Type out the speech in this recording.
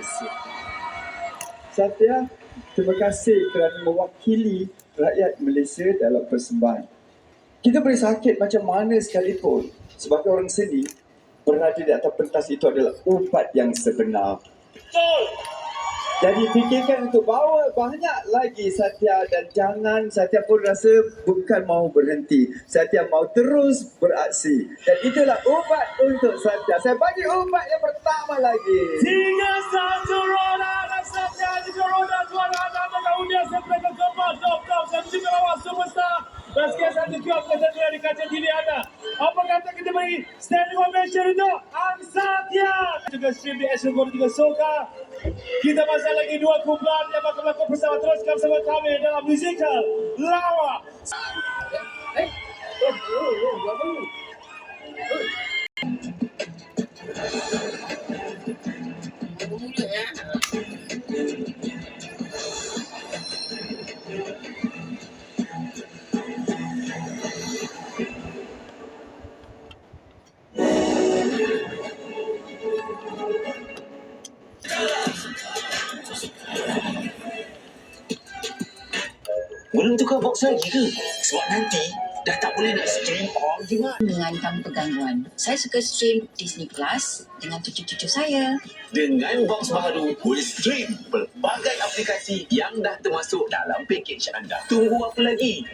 Malaysia. Satya, terima kasih kerana mewakili rakyat Malaysia dalam persembahan. Kita boleh sakit macam mana sekalipun sebagai orang seni berada di atas pentas itu adalah ubat yang sebenar. Betul. Jadi fikirkan untuk bawa banyak lagi Satya dan jangan Satya pun rasa bukan mau berhenti. Satya mau terus beraksi. Dan itulah ubat untuk Satya. Saya bagi ubat yang pertama lagi. Tiga satu superstar. Basket satu kios kesedia di kaca TV anda. Apa kata kita bagi standing ovation untuk Ang Satya. Juga stream di Asian Gold juga Soka. Kita masih lagi dua kumpulan yang akan melakukan bersama teruskan bersama kami dalam musical Lawa. Belum tukar box lagi ke? Sebab nanti dah tak boleh nak stream all jimat. dengan tanpa gangguan. Saya suka stream Disney Plus dengan cucu-cucu saya. Dengan box baru, boleh stream pelbagai aplikasi yang dah termasuk dalam pakej anda. Tunggu apa lagi?